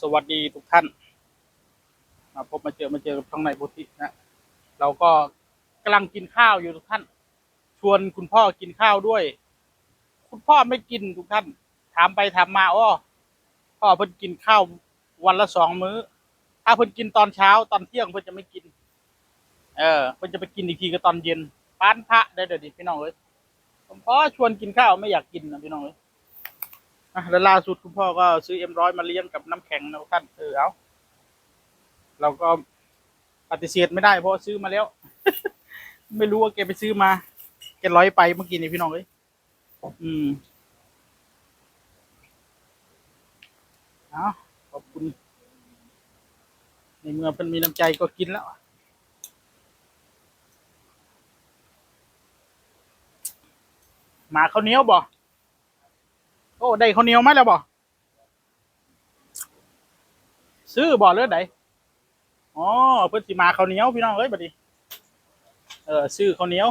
สวัสดีทุกท่าน มาพบมาเจอมาเจอกับช่องในโพธินะ เราก็กำลังกินข้าวอยู่ทุกท่าน ชวนคุณพ่อกินข้าวด้วย คุณพ่อไม่กินทุกท่าน ถามไปถามมาอ้อพ่อเพิ่นกินข้าววันละสองมื้อ ถ้าเพิ่นกินตอนเช้าตอนเที่ยงเพิ่นจะไม่กิน เออเพิ่นจะไปกินอีกทีก็ตอนเย็นป้านพระได้เดี๋ยวดิพี่น้องเอ้ยผมพ่อชวนกินข้าวไม่อยากกินนะพี่น้องเอ้ย อะแล้วล่าสุดคุณพ่อก็ซื้อเอ็มร้อยมาเลี้ยงกับน้ำแข็งนะท่านเออเอาเราก็ปฏิเสธไม่ได้เพราะซื้อมาแล้ว ไม่รู้ว่าแกไปซื้อมาแกร้อยไปเมื่อกี้นี่พี่น้องเอ้ยอืมเอาขอบคุณในเมื่อเพิ่นมีน้ำใจก็กินแล้วหมาข้าวเหนียวบ่ อ้ได้ข้าวเหนียวไหมแล้วบ่ซื้อบ่เลือดไหนอ๋อเพิ่นสิมาข้าวเหนียวพี่น้องเอ้ยบัดนี้เออซื้อข้าวเหนียว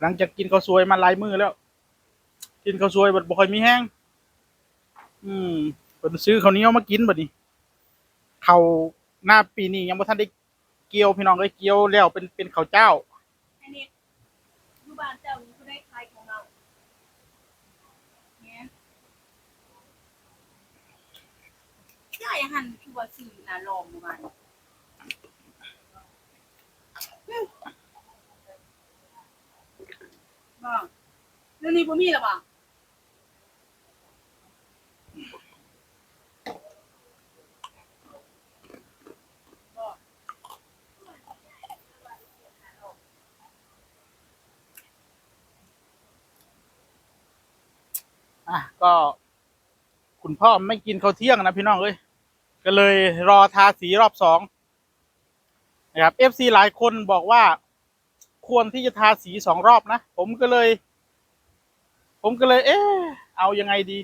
หลังจากกินข้าวสวยมาลายมือแล้ว กินข้าวสวยบัดบ่ค่อยมีแห้งอืมเพิ่นซื้อข้าวเหนียวมากินบัดนี้ข้าหน้าปีนี้ยังบ่ทันได้เกี่ยวพี่น้องเอ้ยเกี่ยวแล้วเป็นเป็นข้าวเจ้าอันนี้อยู่บ้านเจ้านี่ก็ได้ขายของเราเนี่ย ได้หันคือว่าสื่อน่ะลองมาบ้างเรื่องนี้บ่มีหรอบ่บ่อะก็ คุณพ่อไม่กินข้าวเที่ยงนะพี่น้องเอ้ย ก็เลยรอทาสีรอบสองนะครับเอฟซีหลายคนบอกว่าควรที่จะทาสีสองรอบนะ ผมก็เลย ผมก็เลย เอ๊ะเอายังไงดี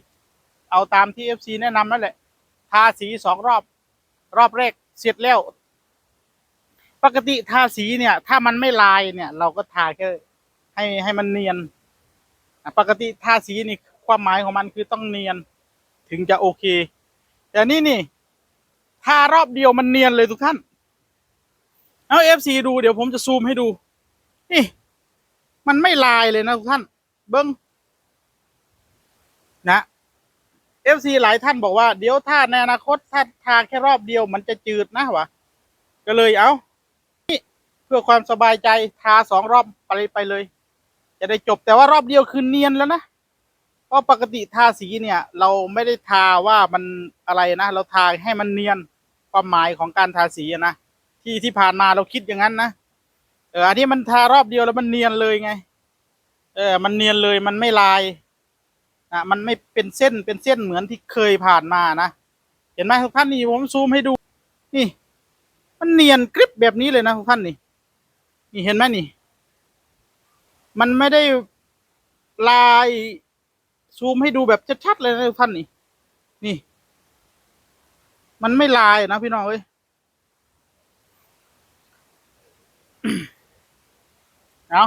เอาตามที่เอฟซีแนะนำนั่นแหละ ทาสีสองรอบ รอบแรกเสร็จแล้ว ปกติทาสีเนี่ย ถ้ามันไม่ลายเนี่ย เราก็ทาแค่ให้ให้มันเนียน ปกติทาสีนี่ความหมายของมันคือต้องเนียน ถึงจะโอเค แต่นี่นี่ ทารอบเดียวมันเนียนเลยทุกท่าน เอาเอฟซีดูเดี๋ยวผมจะซูมให้ดู นี่ มันไม่ลายเลยนะทุกท่าน เบิ้งนะเอฟซีหลายท่านบอกว่าเดี๋ยวถ้าในอนาคตถ้าทาแค่รอบเดียวมันจะจืดนะวะก็เลยเอานี่เพื่อความสบายใจทาสองรอบไปไปเลย จะได้จบแต่ว่ารอบเดียวคือเนียนแล้วนะเพราะปกติทาสีเนี่ย เราไม่ได้ทาว่ามันอะไรนะ เราทาให้มันเนียน ความหมายของการทาสีนะที่ที่ผ่านมาเราคิดอย่างนั้นนะเอออันนี้มันทารอบเดียวแล้วมันเนียนเลยไง เออ มันเนียนเลยมันไม่ลายนะมันไม่เป็นเส้นเป็นเส้นเหมือนที่เคยผ่านมานะเห็นไหมทุกท่านนี่ผมซูมให้ดู นี่ มันเนียนกริบแบบนี้เลยนะทุกท่านนี่ นี่เห็นไหมนี่ มันไม่ได้ลายซูมให้ดูแบบชัดๆเลยนะทุกท่านนี่ มันไม่ลายนะพี่น้องเอ้ยเอา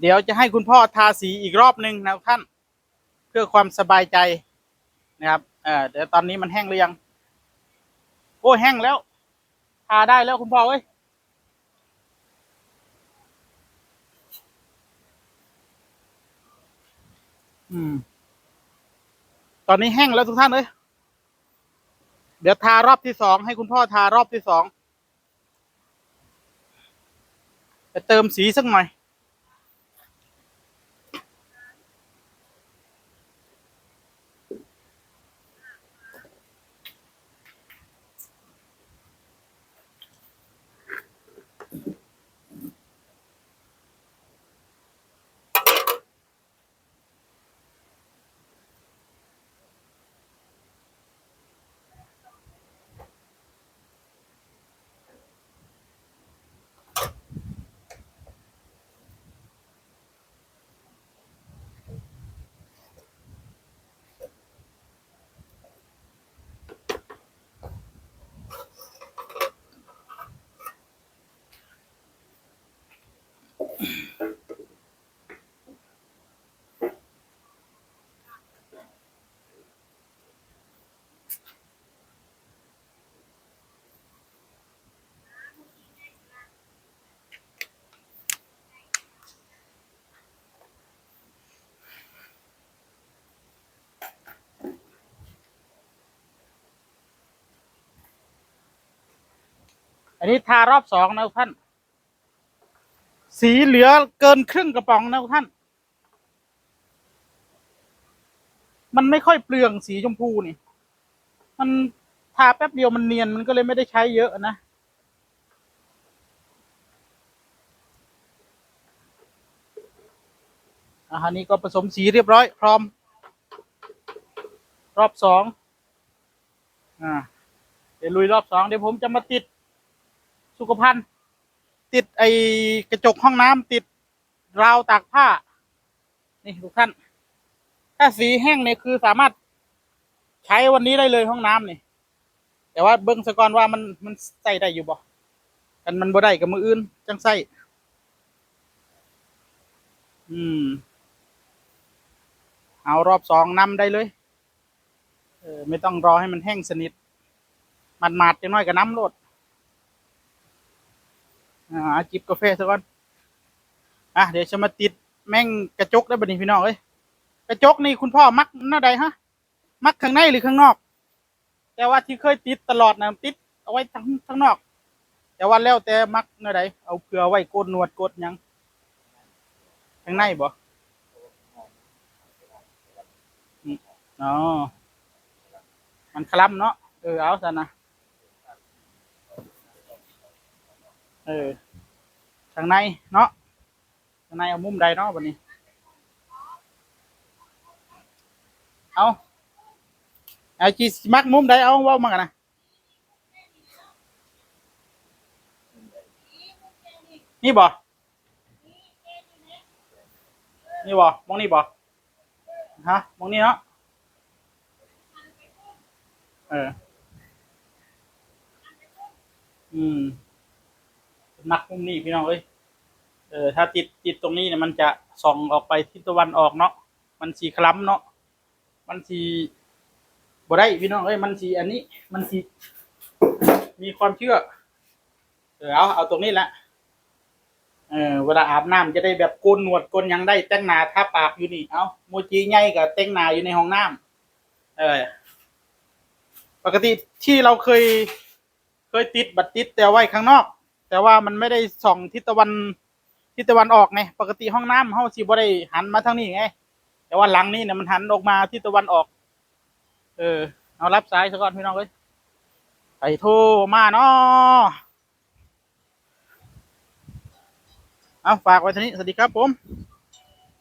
เดี๋ยวจะให้คุณพ่อทาสีอีกรอบหนึ่งนะท่าน เพื่อความสบายใจนะครับเออเดี๋ยวตอนนี้มันแห้งหรือยัง โอ้แห้งแล้ว ทาได้แล้วคุณพ่อเอ้ยอืม ตอนนี้แห้งแล้วทุกท่านเลยเดี๋ยวทารอบที่สองให้คุณพ่อทารอบที่สองจะเติมสีสักหน่อย อันนี้ทารอบสองนะท่าน สีเหลือเกินครึ่งกระป๋องนะท่าน มันไม่ค่อยเปลืองสีชมพูนี่ มันทาแป๊บเดียวมันเนียนมันก็เลยไม่ได้ใช้เยอะนะอาหารนี้ก็ผสมสีเรียบร้อย พร้อม รอบสองอ่าเดี๋ยวลุยรอบสองเดี๋ยวผมจะมาติด สุขภัณฑ์ ติดไอกระจกห้องน้ำติดราวตากผ้า นี่ทุกท่าน ถ้าสีแห้งเนี่ยคือสามารถใช้วันนี้ได้เลยห้องน้ำนี่ แต่ว่าเบิ้งสะกอนว่ามันมันใส่ได้อยู่บ่กันมันบ่ได้กับมืออื่น จังใส่อืม เอารอบสองนำได้เลยเออไม่ต้องรอให้มันแห้งสนิทมันมาดจังน้อยกับน้ำโลด อาจิบกาแฟซะก่อนอะเดี๋ยวจะมาติดแม่งกระจกได้บ่นี่พี่น้องเอ้ยกระจกนี่คุณพ่อมักหน้าใดฮะ มักข้างในหรือข้างนอก แต่ว่าที่เคยติดตลอดนะติดเอาไว้ทั้งทั้งนอก แต่ว่าแล้วแต่มักหน้าใดเอาเผื่อไว้โกนหนวดโกดยังข้างในบ่อ๋อมันคล้ำเนาะเออเอาซะนะ เออข้างในเนาะข้างในเอามุมใดเนาะวันนี้ เอาเอาจีมักมุมใดเอาว่ามากันนะนี่บ่นี่บ่มองนี่บ่ฮะมองนี่เนาะเออ อืม มักมุมนี้พี่น้องเอ้ยเออถ้าติดติดตรงนี้เนี่ยมันจะส่องออกไปทิศตะวันออกเนาะมันสีคล้ำเนาะมันสีบ่ได้พี่น้องเอ้ยมันสีอันนี้ มันสีมีความเชื่อเออเอาเอาตรงนี้แหละเออเวลาอาบน้ำจะได้แบบโกนหนวดโกนยังได้แต่งหน้าทาปากอยู่นี่เอาโมจิใหญ่กับแต่งหน้าอยู่ในห้องน้ำเออปกติที่เราเคย เคยติดบัตรติดแต่ไว้ข้างนอก แต่ว่ามันไม่ได้ส่องทิศตะวันทิศตะวันออกไงปกติห้องน้ำเฮาสิบ่ได้หันมาทางนี้ไง แต่ว่าหลังนี้เนี่ยมันหันออกมาทิศตะวันออก เออ เอารับสายซะก่อนพี่น้องเอ้ยไปโทรมาเนาะเอาฝากไว้ท่นี้สวัสดีครับผม